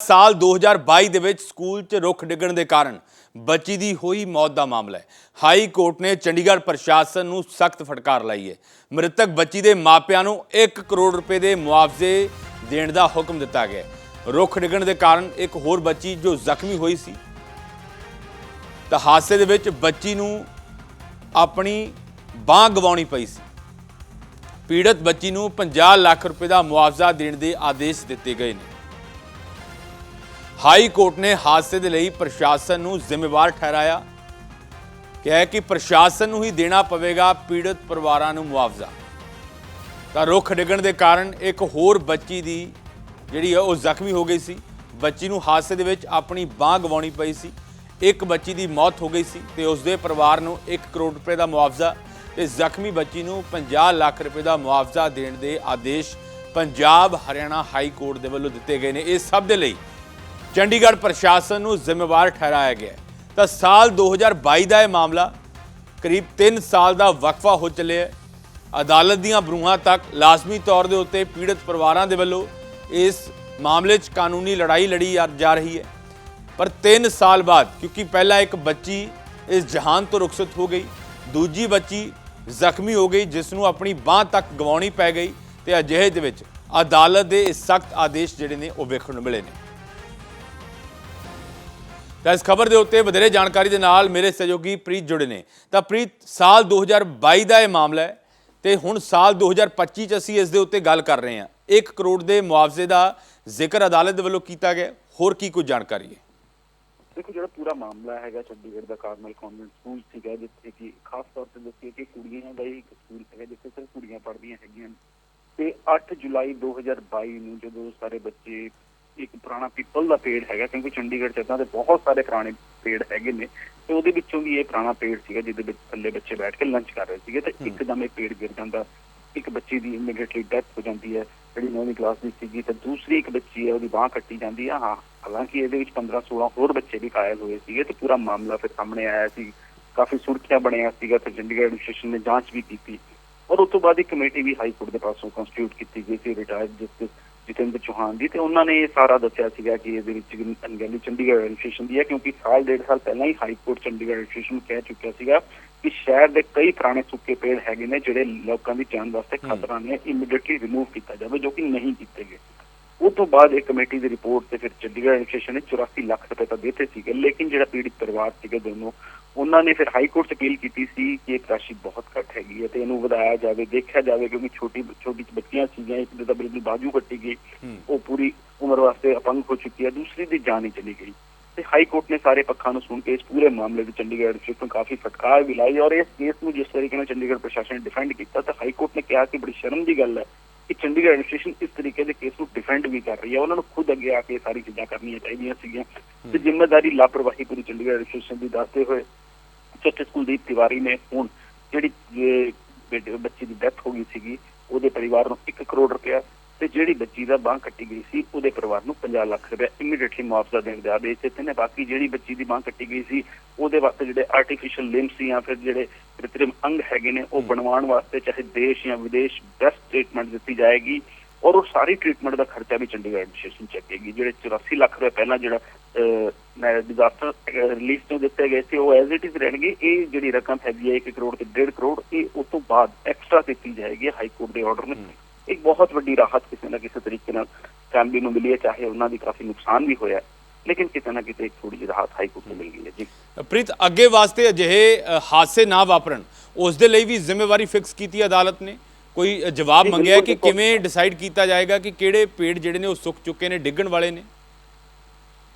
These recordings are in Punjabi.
ਸਾਲ 2022 ਦੇ ਵਿੱਚ ਸਕੂਲ 'ਚ ਰੁੱਖ ਡਿੱਗਣ ਦੇ ਕਾਰਨ ਬੱਚੀ ਦੀ ਹੋਈ ਮੌਤ ਦਾ ਮਾਮਲਾ ਹੈ। ਹਾਈ ਕੋਰਟ ਨੇ ਚੰਡੀਗੜ੍ਹ ਪ੍ਰਸ਼ਾਸਨ ਨੂੰ ਸਖਤ ਫਟਕਾਰ ਲਾਈ ਹੈ। ਮ੍ਰਿਤਕ ਬੱਚੀ ਦੇ ਮਾਪਿਆਂ ਨੂੰ 1 ਕਰੋੜ ਰੁਪਏ ਦੇ ਮੁਆਵਜ਼ੇ ਦੇਣ ਦਾ ਹੁਕਮ ਦਿੱਤਾ ਗਿਆ ਰੁੱਖ ਡਿੱਗਣ ਦੇ ਕਾਰਨ ਇੱਕ ਹੋਰ ਬੱਚੀ ਜੋ ਜ਼ਖਮੀ ਹੋਈ ਸੀ, ਤਾਂ ਹਾਦਸੇ ਦੇ ਵਿੱਚ ਬੱਚੀ ਨੂੰ ਆਪਣੀ ਬਾਹ ਗਵਾਉਣੀ ਪਈ ਸੀ। ਪੀੜਤ ਬੱਚੀ ਨੂੰ 50 ਲੱਖ ਰੁਪਏ ਦਾ ਮੁਆਵਜ਼ਾ ਦੇਣ ਦੇ ਆਦੇਸ਼ ਦਿੱਤੇ ਗਏ ਨੇ। ਹਾਈ ਕੋਰਟ ਨੇ ਹਾਦਸੇ ਦੇ ਲਈ ਪ੍ਰਸ਼ਾਸਨ ਨੂੰ ਜ਼ਿੰਮੇਵਾਰ ਠਹਿਰਾਇਆ। ਕਿਹਾ ਕਿ ਪ੍ਰਸ਼ਾਸਨ ਨੂੰ ਹੀ ਦੇਣਾ ਪਵੇਗਾ ਪੀੜਤ ਪਰਿਵਾਰਾਂ ਨੂੰ ਮੁਆਵਜ਼ਾ। ਤਾਂ ਰੁੱਖ ਡਿੱਗਣ ਦੇ ਕਾਰਨ ਇੱਕ ਹੋਰ ਬੱਚੀ ਦੀ ਜਿਹੜੀ ਹੈ ਉਹ ਜ਼ਖਮੀ ਹੋ ਗਈ ਸੀ। ਬੱਚੀ ਨੂੰ ਹਾਦਸੇ ਦੇ ਵਿੱਚ ਆਪਣੀ ਬਾਹ ਗਵਾਉਣੀ ਪਈ ਸੀ। ਇੱਕ ਬੱਚੀ ਦੀ ਮੌਤ ਹੋ ਗਈ ਸੀ ਤੇ ਉਸ ਦੇ ਪਰਿਵਾਰ ਨੂੰ 1 ਕਰੋੜ ਰੁਪਏ ਦਾ ਮੁਆਵਜ਼ਾ ਤੇ ਜ਼ਖਮੀ ਬੱਚੀ ਨੂੰ 50 ਲੱਖ ਰੁਪਏ ਦਾ ਮੁਆਵਜ਼ਾ ਦੇਣ ਦੇ ਆਦੇਸ਼ ਪੰਜਾਬ ਹਰਿਆਣਾ ਹਾਈ ਕੋਰਟ ਦੇ ਵੱਲੋਂ ਦਿੱਤੇ ਗਏ ਨੇ। ਇਹ ਸਭ ਦੇ ਲਈ ਚੰਡੀਗੜ੍ਹ ਪ੍ਰਸ਼ਾਸਨ ਨੂੰ ਜ਼ਿੰਮੇਵਾਰ ਠਹਿਰਾਇਆ ਗਿਆ ਤਾਂ ਸਾਲ 2022 ਦਾ ਇਹ ਮਾਮਲਾ ਕਰੀਬ 3 ਸਾਲ ਦਾ ਵਕਫਾ ਹੋ ਚੱਲਿਆ ਹੈ। ਅਦਾਲਤ ਦੀਆਂ ਬਰੂਹਾਂ ਤੱਕ ਲਾਜ਼ਮੀ ਤੌਰ ਦੇ ਉੱਤੇ ਪੀੜਤ ਪਰਿਵਾਰਾਂ ਦੇ ਵੱਲੋਂ ਇਸ ਮਾਮਲੇ 'ਚ ਕਾਨੂੰਨੀ ਲੜਾਈ ਲੜੀ ਜਾ- ਜਾ ਰਹੀ ਹੈ। ਪਰ 3 ਸਾਲ ਬਾਅਦ, ਕਿਉਂਕਿ ਪਹਿਲਾਂ ਇੱਕ ਬੱਚੀ ਇਸ ਜਹਾਨ ਤੋਂ ਰੁਖਸਤ ਹੋ ਗਈ, ਦੂਜੀ ਬੱਚੀ ਜ਼ਖਮੀ ਹੋ ਗਈ, ਜਿਸ ਨੂੰ ਆਪਣੀ ਬਾਹ ਤੱਕ ਗਵਾਉਣੀ ਪੈ ਗਈ ਤੇ ਅਜਿਹੇ ਦੇ ਵਿੱਚ ਅਦਾਲਤ ਦੇ ਇਹ ਸਖਤ ਆਦੇਸ਼ ਜਿਹੜੇ ਨੇ ਉਹ ਵੇਖਣ ਨੂੰ ਮਿਲੇ ਨੇ। ਤਾਂ ਇਸ ਖਬਰ ਦੇ ਉੱਤੇ ਵਧੇਰੇ ਜਾਣਕਾਰੀ ਦੇ ਨਾਲ ਮੇਰੇ ਸਹਿਯੋਗੀ ਪ੍ਰੀਤ ਜੁੜੇ ਨੇ। ਤਾਂ ਪ੍ਰੀਤ, ਸਾਲ 2022 ਦਾ ਇਹ ਮਾਮਲਾ ਹੈ ਤੇ ਹੁਣ ਸਾਲ 2025 ਚ ਅਸੀਂ ਇਸ ਦੇ ਉੱਤੇ ਗੱਲ ਕਰ ਰਹੇ ਹਾਂ। 1 ਕਰੋੜ ਦੇ ਮੁਆਵਜ਼ੇ ਦਾ ਜ਼ਿਕਰ ਅਦਾਲਤ ਦੇ ਵੱਲੋਂ ਕੀਤਾ ਗਿਆ। ਹੋਰ ਕੀ ਕੁਝ ਜਾਣਕਾਰੀ ਹੈ? ਦੇਖੋ, ਜਿਹੜਾ ਪੂਰਾ ਮਾਮਲਾ ਹੈਗਾ, ਚੰਡੀਗੜ੍ਹ ਦਾ ਕਾਰਮਲ ਕਨਵੈਂਟ ਸਕੂਲ ਸੀਗਾ, ਜਿੱਥੇ ਕਿ ਖਾਸ ਤੌਰ ਤੇ ਦੱਸਿਆ ਕਿ ਕੁੜੀਆਂ ਦਾ ਹੀ ਇੱਕ ਸਕੂਲ ਹੈਗਾ, ਜਿੱਥੇ ਸਿਰਫ ਕੁੜੀਆਂ ਪੜ੍ਹਦੀਆਂ ਹੈਗੀਆਂ ਤੇ 8 ਜੁਲਾਈ 2022 ਨੂੰ ਜਦੋਂ ਸਾਰੇ ਬੱਚੇ ਇੱਕ ਪੁਰਾਣਾ ਪੀਪਲ ਦਾ ਪੇੜ ਹੈਗਾ ਕਿਉਂਕਿ ਚੰਡੀਗੜ੍ਹ ਚ ਇਦਾਂ ਦੇ ਬਹੁਤ ਸਾਰੇ ਪੁਰਾਣੇ ਪੇੜ ਹੈਗੇ ਨੇ ਤੇ ਉਹਦੇ ਵਿੱਚੋਂ ਵੀ ਇਹ ਪੁਰਾਣਾ ਪੇੜ ਸੀਗਾ ਜਿਹਦੇ ਵਿੱਚ ਥੱਲੇ ਬੱਚੇ ਬੈਠ ਕੇ ਲੰਚ ਕਰ ਰਹੇ ਸੀਗੇ ਤੇ ਇੱਕਦਮ ਇਹ ਪੇੜ ਗਿਰ ਜਾਂਦਾ ਇੱਕ ਬੱਚੀ ਦੀ ਇਮੀਡੀਏਟਲੀ ਡੈਥ ਹੋ ਜਾਂਦੀ ਹੈ ਜਿਹੜੀ 9ਵੀਂ ਕਲਾਸ ਦੀ ਸੀਗੀ ਤੇ ਦੂਸਰੀ ਇੱਕ ਬੱਚੀ ਹੈ ਉਹਦੀ ਬਾਹ ਕੱਟੀ ਜਾਂਦੀ ਹੈ ਹਾਂ ਹਾਲਾਂਕਿ ਇਹਦੇ ਵਿੱਚ 15 16 ਹੋਰ ਬੱਚੇ ਵੀ ਘਾਇਲ ਹੋਏ ਸੀਗੇ ਤੇ ਪੂਰਾ ਮਾਮਲਾ ਫਿਰ ਸਾਹਮਣੇ ਆਇਆ ਸੀ ਕਾਫੀ ਸੁਰਖੀਆਂ ਬਣਿਆ ਸੀਗਾ ਤੇ ਚੰਡੀਗੜ੍ਹ ਐਡਮਿਨਿਸਟ੍ਰੇਸ਼ਨ ਨੇ ਜਾਂਚ ਵੀ ਕੀਤੀ। ਔਰ ਉਸ ਤੋਂ ਬਾਅਦ ਇੱਕ ਕਮੇਟੀ ਵੀ ਹਾਈ ਕੋਰਟ ਦੇ ਪਾਸੋਂ ਕੰਸਟੀਟਿਊਟ ਕੀਤੀ ਗਈ ਸੀ ਰਿਟਾਇਰਡ ਜਸਟਿਸ ਜਤਿੰਦਰ ਚੌਹਾਨ ਦੀ ਤੇ ਉਹਨਾਂ ਨੇ ਇਹ ਸਾਰਾ ਦੱਸਿਆ ਸੀਗਾ ਕਿ ਇਹਦੇ ਵਿੱਚ ਅਣਗਹਿਲੀ ਚੰਡੀਗੜ੍ਹ ਐਡਮਿਨਿਸਟ੍ਰੇਸ਼ਨ ਦੀ ਹੈ ਕਿਉਂਕਿ ਸਾਲ ਡੇਢ ਸਾਲ ਪਹਿਲਾਂ ਹੀ ਹਾਈ ਕੋਰਟ ਚੰਡੀਗੜ੍ਹ ਐਡਮਿਨਿਸਟ੍ਰੇਸ਼ਨ ਨੂੰ ਕਹਿ ਚੁੱਕਿਆ ਸੀਗਾ ਕਿ ਸ਼ਹਿਰ ਦੇ ਕਈ ਪੁਰਾਣੇ ਸੁੱਕੇ ਪੇੜ ਹੈਗੇ ਨੇ ਜਿਹੜੇ ਲੋਕਾਂ ਦੀ ਜਾਨ ਵਾਸਤੇ ਖਤਰਾ ਨੇ ਇਮੀਡੀਏਟਲੀ ਰਿਮੂਵ ਕੀਤਾ ਜਾਵੇ ਜੋ ਕਿ ਨਹੀਂ ਕੀਤੇ ਗਏ। ਉਸ ਤੋਂ ਬਾਅਦ ਇੱਕ ਕਮੇਟੀ ਦੀ ਰਿਪੋਰਟ ਤੇ ਫਿਰ ਚੰਡੀਗੜ੍ਹ ਐਡਮਿਨਿਸਟ੍ਰੇਸ਼ਨ ਨੇ 84 ਲੱਖ ਰੁਪਏ ਤਾਂ ਦਿੱਤੇ ਸੀਗੇ ਲੇਕਿਨ ਜਿਹੜਾ ਪੀੜਿਤ ਪਰਿਵਾਰ ਸੀਗੇ ਦੋਨੋਂ ਉਹਨਾਂ ਨੇ ਫਿਰ ਹਾਈ ਕੋਰਟ 'ਚ ਅਪੀਲ ਕੀਤੀ ਸੀ ਕਿ ਇਹ ਰਾਸ਼ੀ ਬਹੁਤ ਘੱਟ ਹੈਗੀ ਹੈ ਤੇ ਇਹਨੂੰ ਵਧਾਇਆ ਜਾਵੇ ਦੇਖਿਆ ਜਾਵੇ ਕਿਉਂਕਿ ਛੋਟੀ ਛੋਟੀ ਬੱਚੀਆਂ ਸੀਗੀਆਂ ਇੱਕ ਦੇ ਤਾਂ ਬਿਲਕੁਲ ਬਾਜੂ ਕੱਟੀ ਗਈ ਉਹ ਪੂਰੀ ਉਮਰ ਵਾਸਤੇ ਅਪੰਗ ਹੋ ਚੁੱਕੀ ਹੈ ਦੂਸਰੀ ਦੀ ਜਾਨ ਹੀ ਚਲੀ ਗਈ। ਤੇ ਹਾਈ ਕੋਰਟ ਨੇ ਸਾਰੇ ਪੱਖਾਂ ਨੂੰ ਸੁਣ ਕੇ ਇਸ ਪੂਰੇ ਮਾਮਲੇ ਵਿੱਚ ਚੰਡੀਗੜ੍ਹ ਐਡਮਿਨਿਸਟ੍ਰੇਸ਼ਨ ਨੂੰ ਕਾਫੀ ਫਟਕਾਰ ਵੀ ਲਾਈ ਔਰ ਇਸ ਕੇਸ ਨੂੰ ਜਿਸ ਤਰੀਕੇ ਨਾਲ ਚੰਡੀਗੜ੍ਹ ਪ੍ਰਸ਼ਾਸਨ ਨੇ ਡਿਫੈਂਡ ਕੀਤਾ ਤਾਂ ਹਾਈ ਕੋਰਟ ਨੇ ਕਿਹਾ ਕਿ ਬੜੀ ਸ਼ਰਮ ਦੀ ਗੱਲ ਹੈ ਕਿ ਚੰਡੀਗੜ੍ਹ ਐਡਮਿਨਿਸਟ੍ਰੇਸ਼ਨ ਇਸ ਤਰੀਕੇ ਦੇ ਕੇਸ ਨੂੰ ਡਿਫੈਂਡ ਵੀ ਕਰ ਰਹੀ ਹੈ। ਉਹਨਾਂ ਨੂੰ ਖੁਦ ਅੱਗੇ ਆ ਕੇ ਸਾਰੀ ਚੀਜ਼ਾਂ ਕਰਨੀਆਂ ਚਾਹੀਦੀਆਂ ਸੀਗੀਆਂ। ਤੇ ਜ਼ਿੰਮੇਵਾਰੀ ਲਾਪਰਵਾਹੀ ਪੂਰੀ ਚੰਡੀਗੜ੍ਹ ਐਡਮਿਨਿਸਟ੍ਰੇਸ਼ਨ ਦੀ ਦੱਸਦੇ ਹੋਏ ਜਸਟਿਸ ਕੁਲਦੀਪ ਤਿਵਾਰੀ ਨੇ ਹੁਣ ਜਿਹੜੀ ਬੱਚੀ ਦੀ ਡੈਥ ਹੋ ਗਈ ਸੀਗੀ ਉਹਦੇ ਪਰਿਵਾਰ ਨੂੰ 1 ਕਰੋੜ ਰੁਪਇਆ ਤੇ ਜਿਹੜੀ ਬੱਚੀ ਦਾ ਬਾਂਹ ਕੱਟੀ ਗਈ ਸੀ ਉਹਦੇ ਪਰਿਵਾਰ ਨੂੰ 50 ਲੱਖ ਰੁਪਏ ਇਮੀਡੀਏਟਲੀ ਮੁਆਵਜ਼ਾ ਦੇਣ ਦੇ ਆਦੇਸ਼ ਦਿੱਤੇ। ਨੇ ਬਾਕੀ ਜਿਹੜੀ ਬੱਚੀ ਦੀ ਬਾਂਹ ਕੱਟੀ ਗਈ ਸੀ ਉਹਦੇ ਵਾਸਤੇ ਜਿਹੜੇ ਆਰਟੀਫੀਸ਼ੀਅਲ ਲਿੰਬਸ ਜਾਂ ਫਿਰ ਜਿਹੜੇ ਕ੍ਰਿਤਰਿਮ ਅੰਗ ਹੈਗੇ ਨੇ ਉਹ ਬਣਵਾਉਣ ਵਾਸਤੇ ਚਾਹੇ ਦੇਸ਼ ਜਾਂ ਵਿਦੇਸ਼ ਬੈਸਟ ਟ੍ਰੀਟਮੈਂਟ ਦਿੱਤੀ ਜਾਏਗੀ। ਔਰ ਉਹ ਸਾਰੀ ਟ੍ਰੀਟਮੈਂਟ ਦਾ ਖਰਚਾ ਵੀ ਚੰਡੀਗੜ੍ਹ ਐਡਮਿਨਿਸਟ੍ਰੇਸ਼ਨ ਚੱਕੇਗੀ ਜਿਹੜੇ 84 ਲੱਖ ਰੁਪਏ ਪਹਿਲਾਂ ਜਿਹੜਾ ਡਿਜ਼ਾਸਟਰ ਰਿਲੀਫ ਤੋਂ ਦਿੱਤੇ ਗਏ ਸੀ ਉਹ ਐਜ਼ ਇਟ ਇਜ਼ ਰਹਿਣਗੇ। ਇਹ ਜਿਹੜੀ ਰਕਮ ਹੈਗੀ ਹੈ 1 ਕਰੋੜ ਤੇ 1.5 ਕਰੋੜ ਇਹ ਉਸ ਤੋਂ ਬਾਅਦ ਐਕਸਟਰਾ ਦਿੱਤੀ ਜਾਏਗੀ ਹਾਈ ਕੋਰਟ ਦੇ ਆਰਡਰ ਨੇ। ਇੱਕ ਬਹੁਤ ਵੱਡੀ ਰਾਹਤ ਕਿਸੇ ਨਾ ਕਿਸੇ ਤਰੀਕੇ ਨਾਲ ਫੈਮਿਲੀ ਨੂੰ ਮਿਲੀ ਹੈ ਚਾਹੇ ਉਹਨਾਂ ਦੀ ਕਾਫੀ ਨੁਕਸਾਨ ਵੀ ਹੋਇਆ ਲੇਕਿਨ ਕਿਤੇ ਨਾ ਕਿਤੇ ਥੋੜੀ ਜਿਹੀ ਰਾਹਤ ਹਾਈ ਕੋਰਟ ਨੂੰ ਮਿਲ ਗਈ ਹੈ। ਜੀ। ਪ੍ਰੀਤ ਅੱਗੇ ਵਾਸਤੇ ਅਜਿਹੇ ਹਾਦਸੇ ਨਾ ਵਾਪਰਨ ਉਸ ਦੇ ਲਈ ਵੀ ਜ਼ਿੰਮੇਵਾਰੀ ਫਿਕਸ ਕੀਤੀ ਅਦਾਲਤ ਨੇ? ਕੋਈ ਜਵਾਬ ਮੰਗਿਆ ਕਿ। ਕਿਵੇਂ ਡਿਸਾਈਡ ਕੀਤਾ ਜਾਏਗਾ ਕਿ ਕਿਹੜੇ ਪੇੜ ਜਿਹੜੇ ਨੇ ਉਹ ਸੁੱਕ ਚੁੱਕੇ ਨੇ ਡਿੱਗਣ ਵਾਲੇ ਨੇ?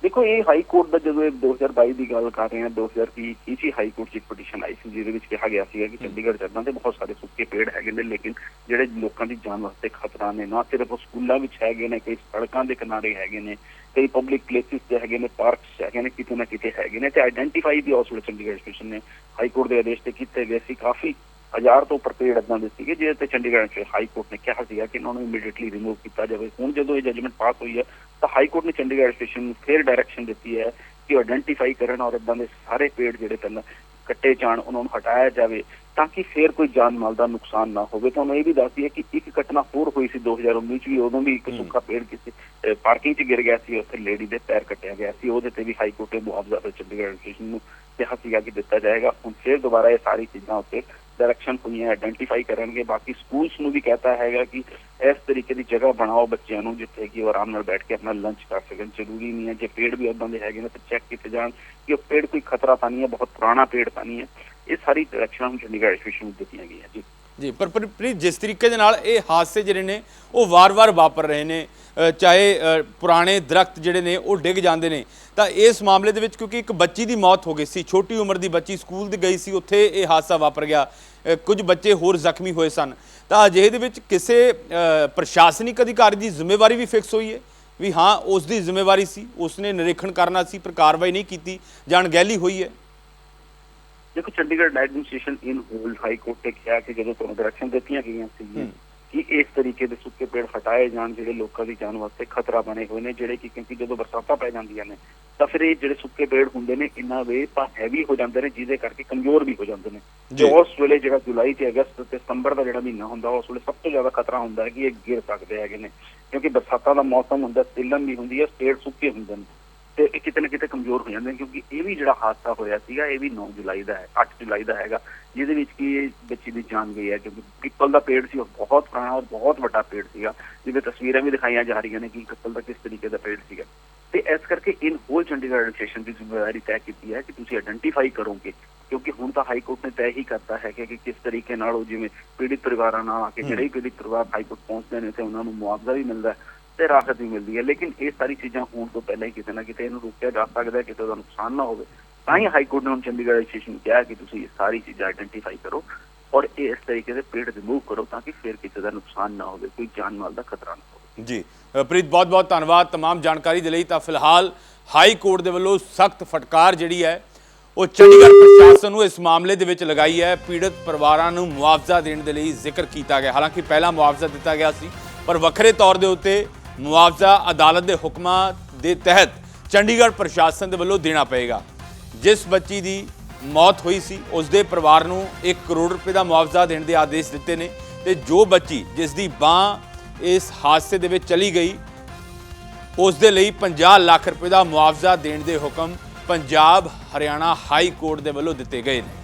ਦੇਖੋ ਇਹ ਹਾਈ ਕੋਰਟ ਦਾ ਜਦੋਂ ਇਹ 2022 ਦੀ ਗੱਲ ਕਰ ਰਹੇ ਹਾਂ 2020 ਕੀ ਸੀ ਹਾਈ ਕੋਰਟ 'ਚ ਇੱਕ ਪਟੀਸ਼ਨ ਆਈ ਸੀ ਜਿਹਦੇ ਵਿੱਚ ਕਿਹਾ ਗਿਆ ਸੀਗਾ ਕਿ ਚੰਡੀਗੜ੍ਹ ਚੱਲਣਾ ਤੇ ਬਹੁਤ ਸਾਰੇ ਸੁੱਕੇ ਪੇੜ ਹੈਗੇ ਨੇ ਲੇਕਿਨ ਜਿਹੜੇ ਲੋਕਾਂ ਦੀ ਜਾਨ ਵਾਸਤੇ ਖਤਰਾ ਨੇ ਨਾ ਸਿਰਫ ਉਹ ਸਕੂਲਾਂ ਵਿੱਚ ਹੈਗੇ ਨੇ ਕਈ ਸੜਕਾਂ ਦੇ ਕਿਨਾਰੇ ਹੈਗੇ ਨੇ ਕਈ ਪਬਲਿਕ ਪਲੇਸਿਸ ਤੇ ਹੈਗੇ ਨੇ ਪਾਰਕਸ ਹੈਗੇ ਨੇ ਕਿਤੇ ਨਾ ਕਿਤੇ ਹੈਗੇ ਨੇ ਤੇ ਆਇਡੈਂਟੀਫਾਈ ਵੀ ਉਸ ਵੇਲੇ ਚੰਡੀਗੜ੍ਹ ਸਟੇਸ਼ਨ ਨੇ। ਹਾਈ ਕੋਰਟ ਦੇ ਆਦੇਸ਼ ਤੇ ਕੀਤੇ ਗਏ ਸੀ ਕਾਫੀ ਹਜ਼ਾਰ ਤੋਂ ਉੱਪਰ ਪੇੜ ਏਦਾਂ ਦੇ ਸੀਗੇ, ਜਿਹਦੇ ਤੇ ਚੰਡੀਗੜ੍ਹ ਚ ਹਾਈ ਕੋਰਟ ਨੇ ਕਿਹਾ ਸੀਗਾ ਕਿ ਇਹਨਾਂ ਨੂੰ ਇਮੀਡੀਏਟਲੀ ਰਿਮੂਵ ਕੀਤਾ ਜਾਵੇ। ਹੁਣ ਜਦੋਂ ਇਹ ਜਜਮੈਂਟ ਪਾਸ ਹੋਈ ਹੈ, ਤਾਂ ਹਾਈ ਕੋਰਟ ਨੇ ਚੰਡੀਗੜ੍ਹ ਸਟੇਸ਼ਨ ਨੂੰ ਫੇਰ ਡਾਇਰੈਕਸ਼ਨ ਦਿੱਤੀ ਹੈ ਕਿ ਆਇਡੈਂਟੀਫਾਈ ਕਰਨ ਔਰ ਏਦਾਂ ਦੇ ਸਾਰੇ ਪੇੜ ਜਿਹੜੇ ਪਹਿਲਾਂ ਕੱਟੇ ਜਾਣ, ਉਹਨਾਂ ਨੂੰ ਹਟਾਇਆ ਜਾਵੇ। ਤਾਂ ਕਿ ਫੇਰ ਕੋਈ ਜਾਨ ਮਾਲ ਦਾ ਨੁਕਸਾਨ ਨਾ ਹੋਵੇ। ਤੁਹਾਨੂੰ ਇਹ ਵੀ ਦੱਸ ਦਈਏ ਕਿ ਇੱਕ ਘਟਨਾ ਹੋਰ ਹੋਈ ਸੀ 2019 ਚ ਵੀ ਉਦੋਂ ਵੀ ਇੱਕ ਸੁੱਕਾ ਪੇੜ ਕਿਸੇ ਪਾਰਕਿੰਗ 'ਚ ਗਿਰ ਗਿਆ ਸੀ। ਉੱਥੇ ਲੇਡੀ ਦੇ ਪੈਰ ਕੱਟਿਆ ਗਿਆ ਸੀ। ਉਹਦੇ ਤੇ ਵੀ ਹਾਈ ਕੋਰਟ ਨੇ ਮੁਆਵਜ਼ਾ ਫਿਰ ਚੰਡੀਗੜ੍ਹ ਐਡਮਿਨਿਸਟ੍ਰੇਸ਼ਨ ਨੂੰ ਕਿਹਾ ਸੀਗਾ ਕਿ ਦਿੱਤਾ ਜਾਏਗਾ। ਹੁਣ ਫੇਰ ਦੁਬਾਰਾ ਇਹ ਸਾਰੀ ਚੀਜ਼ਾਂ ਉੱਤੇ ਡਾਇਰੈਕਸ਼ਨ ਹੋਈਆਂ ਆਇਡੈਂਟੀਫਾਈ ਕਰਨਗੇ। ਬਾਕੀ ਸਕੂਲਸ ਨੂੰ ਵੀ ਕਹਤਾ ਹੈਗਾ ਕਿ ਇਸ ਤਰੀਕੇ ਦੀ ਜਗ੍ਹਾ ਬਣਾਓ ਬੱਚਿਆਂ ਨੂੰ ਜਿੱਥੇ ਕਿ ਉਹ ਆਰਾਮ ਨਾਲ ਬੈਠ ਕੇ ਆਪਣਾ ਲੰਚ ਕਰ ਸਕਣ। ਜ਼ਰੂਰੀ ਨਹੀਂ ਹੈ ਜੇ ਪੇੜ ਵੀ ਉਦਾਂ ਦੇ ਹੈਗੇ ਨੇ ਤਾਂ ਚੈੱਕ ਕੀਤੇ ਜਾਣ ਕਿ ਉਹ ਪੇੜ ਕੋਈ ਖਤਰਾ ਤਾਂ ਨਹੀਂ ਹੈ ਬਹੁਤ ਪੁਰਾਣਾ ਪੇੜ ਤਾਂ ਨਹੀਂ ਹੈ। ਇਹ ਸਾਰੀ ਡਾਇਰੈਕਸ਼ਨਾਂ ਹੁਣ ਚੰਡੀਗੜ੍ਹ ਐਡਮਿਨਿਸਟ੍ਰੇਸ਼ਨ ਨੂੰ ਦਿੱਤੀਆਂ ਗਈਆਂ ਜੀ। ਜੀ, ਪਰ ਪ੍ਰੀਤ ਜਿਸ ਤਰੀਕੇ ਦੇ ਨਾਲ ਇਹ ਹਾਦਸੇ ਜਿਹੜੇ ਨੇ, ਉਹ ਵਾਰ-ਵਾਰ ਵਾਪਰ ਰਹੇ ਨੇ ਚਾਹੇ ਪੁਰਾਣੇ ਦਰਖਤ ਜਿਹੜੇ ਨੇ, ਉਹ ਡਿੱਗ ਜਾਂਦੇ ਨੇ। ਤਾਂ ਇਸ ਮਾਮਲੇ ਦੇ ਵਿੱਚ ਕਿਉਂਕਿ ਇੱਕ ਬੱਚੀ ਦੀ ਮੌਤ ਹੋ ਗਈ ਸੀ, ਛੋਟੀ ਉਮਰ ਦੀ ਬੱਚੀ ਸਕੂਲ ਦੀ ਗਈ ਸੀ, ਉੱਥੇ ਇਹ ਹਾਦਸਾ ਵਾਪਰ ਗਿਆ। ਕੁਝ ਬੱਚੇ ਹੋਰ ਜ਼ਖਮੀ ਹੋਏ ਸਨ। ਤਾਂ ਅਜਿਹੇ ਦੇ ਵਿੱਚ ਕਿਸੇ ਪ੍ਰਸ਼ਾਸਨਿਕ ਅਧਿਕਾਰੀ ਦੀ ਜ਼ਿੰਮੇਵਾਰੀ ਵੀ ਫਿਕਸ ਹੋਈ ਹੈ। ਵੀ ਹਾਂ, ਉਸ ਦੀ ਜ਼ਿੰਮੇਵਾਰੀ ਸੀ, ਉਸਨੇ ਨਿਰੀਖਣ ਕਰਨਾ ਸੀ, ਪਰ ਕਾਰਵਾਈ ਨਹੀਂ ਕੀਤੀ। ਜਾਂ ਅਣਗਹਿਲੀ ਹੋਈ ਹੈ। ਦੇਖੋ Chandigarh administration in whole high court ਨੇ ਕਿਹਾ ਕਿ ਜਦੋਂ ਤੁਹਾਨੂੰ ਡਾਇਰੈਕਸ਼ਨ ਦਿੱਤੀਆਂ ਗਈਆਂ ਸੀ ਕਿ ਇਸ ਤਰੀਕੇ ਦੇ ਸੁੱਕੇ ਪੇੜ ਹਟਾਏ ਜਾਣ ਜਿਹੜੇ ਲੋਕਾਂ ਦੀ ਜਾਨ ਵਾਸਤੇ ਖਤਰਾ ਬਣੇ ਹੋਏ ਨੇ ਜਿਹੜੇ ਕਿ ਕਿਉਂਕਿ ਜਦੋਂ ਬਰਸਾਤਾਂ ਪੈ ਜਾਂਦੀਆਂ ਨੇ ਤਾਂ ਫਿਰ ਇਹ ਜਿਹੜੇ ਸੁੱਕੇ ਪੇੜ ਹੁੰਦੇ ਨੇ ਇਹਨਾਂ ਵੇ ਤਾਂ ਹੈਵੀ ਹੋ ਜਾਂਦੇ ਨੇ ਜਿਹਦੇ ਕਰਕੇ ਕਮਜ਼ੋਰ ਵੀ ਹੋ ਜਾਂਦੇ ਨੇ। ਜੀ। ਤੇ ਉਸ ਵੇਲੇ ਜਿਹੜਾ ਜੁਲਾਈ ਤੇ ਅਗਸਤ ਤੇ ਸਤੰਬਰ ਦਾ ਜਿਹੜਾ ਮਹੀਨਾ ਹੁੰਦਾ ਉਸ ਵੇਲੇ ਸਭ ਤੋਂ ਜ਼ਿਆਦਾ ਖਤਰਾ ਹੁੰਦਾ ਹੈ ਕਿ ਇਹ ਗਿਰ ਸਕਦੇ ਹੈਗੇ ਨੇ। ਕਿਉਂਕਿ ਬਰਸਾਤਾਂ ਦਾ ਮੌਸਮ ਹੁੰਦਾ ਸਿੱਲਣ ਵੀ ਹੁੰਦੀ ਹੈ ਪੇੜ ਸੁੱਕੇ ਹੁੰਦੇ ਨੇ। ਤੇ ਇਹ ਕਿਤੇ ਨਾ ਕਿਤੇ ਕਮਜ਼ੋਰ ਹੋ ਜਾਂਦੇ ਨੇ ਕਿਉਂਕਿ ਇਹ ਵੀ ਜਿਹੜਾ ਹਾਦਸਾ ਹੋਇਆ ਸੀਗਾ ਇਹ ਵੀ 9 ਜੁਲਾਈ ਦਾ ਹੈ 8 ਜੁਲਾਈ ਦਾ ਹੈਗਾ ਜਿਹਦੇ ਵਿੱਚ ਕੀ ਇਹ ਬੱਚੀ ਦੀ ਜਾਨ ਗਈ ਹੈ ਕਿਉਂਕਿ ਪਿੱਪਲ ਦਾ ਪੇੜ ਸੀ ਉਹ ਬਹੁਤ ਪੁਰਾਣਾ ਔਰ ਬਹੁਤ ਵੱਡਾ ਪੇੜ ਸੀਗਾ ਜਿਹਦੇ ਤਸਵੀਰਾਂ ਵੀ ਦਿਖਾਈਆਂ ਜਾ ਰਹੀਆਂ ਨੇ ਕਿ ਪਿੱਪਲ ਦਾ ਕਿਸ ਤਰੀਕੇ ਦਾ ਪੇੜ ਸੀਗਾ। ਤੇ ਇਸ ਕਰਕੇ ਇਨ ਹੋਲ ਚੰਡੀਗੜ੍ਹ ਐਡਮਿਨਿਸਟ੍ਰੇਸ਼ਨ ਦੀ ਜ਼ਿੰਮੇਵਾਰੀ ਤੈਅ ਕੀਤੀ ਹੈ ਕਿ ਤੁਸੀਂ ਆਇਡੈਂਟੀਫਾਈ ਕਰੋਗੇ ਕਿਉਂਕਿ ਹੁਣ ਤਾਂ ਹਾਈ ਕੋਰਟ ਨੇ ਤੈਅ ਹੀ ਕਰਤਾ ਹੈ ਕਿ ਕਿਸ ਤਰੀਕੇ ਨਾਲ ਉਹ ਜਿਵੇਂ ਪੀੜਿਤ ਪਰਿਵਾਰਾਂ ਨਾਲ ਆ ਕੇ ਜਿਹੜੇ ਪੀੜਿਤ ਪਰਿਵਾਰ ਹਾਈ ਕੋਰਟ ਪਹੁੰਚਦੇ ਨੇ ਤੇ ਉਹਨਾਂ ਨੂੰ ਮੁਆਵਜ਼ਾ ਵੀ ਮਿਲਦਾ ਹੈ ਤੇ ਰਾਹਤ ਵੀ ਮਿਲਦੀ ਹੈ ਲੇਕਿਨ ਇਹ ਸਾਰੀ ਚੀਜ਼ਾਂ ਹੋਣ ਤੋਂ ਪਹਿਲਾਂ ਹੀ ਕਿਤੇ ਨਾ ਕਿਤੇ ਇਹਨੂੰ ਰੋਕਿਆ ਜਾ ਸਕਦਾ ਹੈ ਕਿਤੇ ਉਹਦਾ ਨੁਕਸਾਨ ਨਾ ਹੋਵੇ ਤਾਂ ਹੀ ਹਾਈ ਕੋਰਟ ਨੇ ਹੁਣ ਚੰਡੀਗੜ੍ਹ ਐਡਮਿਨਿਸਟ੍ਰੇਸ਼ਨ ਨੂੰ ਕਿਹਾ ਕਿ ਤੁਸੀਂ ਇਹ ਸਾਰੀ ਚੀਜ਼ਾਂ ਆਇਡੈਂਟੀਫਾਈ ਕਰੋ ਔਰ ਇਹ ਇਸ ਤਰੀਕੇ ਦੇ ਪੇੜ ਰਿਮੂਵ ਕਰੋ ਤਾਂ ਕਿ ਫਿਰ ਕਿਸੇ ਦਾ ਨੁਕਸਾਨ ਨਾ ਹੋਵੇ ਕੋਈ ਜਾਨ ਮਾਲ ਦਾ ਖਤਰਾ ਨਾ ਹੋਵੇ ਜੀ ਅ, ਪ੍ਰੀਤ ਬਹੁਤ ਬਹੁਤ ਧੰਨਵਾਦ तमाम ਜਾਣਕਾਰੀ ਦੇ ਲਈ ਤਾਂ ਫਿਲਹਾਲ ਹਾਈ ਕੋਰਟ ਦੇ ਵੱਲੋਂ ਸਖਤ ਫਟਕਾਰ ਜਿਹੜੀ ਹੈ ਉਹ ਚੰਡੀਗੜ੍ਹ ਪ੍ਰਸ਼ਾਸਨ ਨੂੰ ਇਸ ਮਾਮਲੇ ਦੇ ਵਿੱਚ ਲਗਾਈ ਹੈ ਪੀੜਤ ਪਰਿਵਾਰਾਂ ਨੂੰ ਮੁਆਵਜ਼ਾ ਦੇਣ ਦੇ ਲਈ ਜ਼ਿਕਰ ਕੀਤਾ ਗਿਆ ਹਾਲਾਂਕਿ ਪਹਿਲਾਂ ਮੁਆਵਜ਼ਾ ਦਿੱਤਾ ਗਿਆ ਸੀ ਪਰ ਵੱਖਰੇ ਤੌਰ ਦੇ ਉੱਤੇ ਮੁਆਵਜ਼ਾ ਅਦਾਲਤ ਦੇ ਹੁਕਮਾਂ ਦੇ ਤਹਿਤ ਚੰਡੀਗੜ੍ਹ ਪ੍ਰਸ਼ਾਸਨ ਦੇ ਵੱਲੋਂ ਦੇਣਾ ਪਏਗਾ। ਜਿਸ ਬੱਚੀ ਦੀ ਮੌਤ ਹੋਈ ਸੀ ਉਸ ਦੇ ਪਰਿਵਾਰ ਨੂੰ 1 ਕਰੋੜ ਰੁਪਏ ਦਾ ਮੁਆਵਜ਼ਾ ਦੇਣ ਦੇ ਆਦੇਸ਼ ਦਿੱਤੇ ਨੇ ਤੇ ਜੋ ਬੱਚੀ ਜਿਸ ਦੀ ਬਾਹ ਇਸ ਹਾਦਸੇ ਦੇ ਵਿੱਚ ਚਲੀ ਗਈ ਉਸ ਦੇ ਲਈ 50 ਲੱਖ ਰੁਪਏ ਦਾ ਮੁਆਵਜ਼ਾ ਦੇਣ ਦੇ ਹੁਕਮ ਪੰਜਾਬ ਹਰਿਆਣਾ ਹਾਈ ਕੋਰਟ ਦੇ ਵੱਲੋਂ ਦਿੱਤੇ ਗਏ ਨੇ।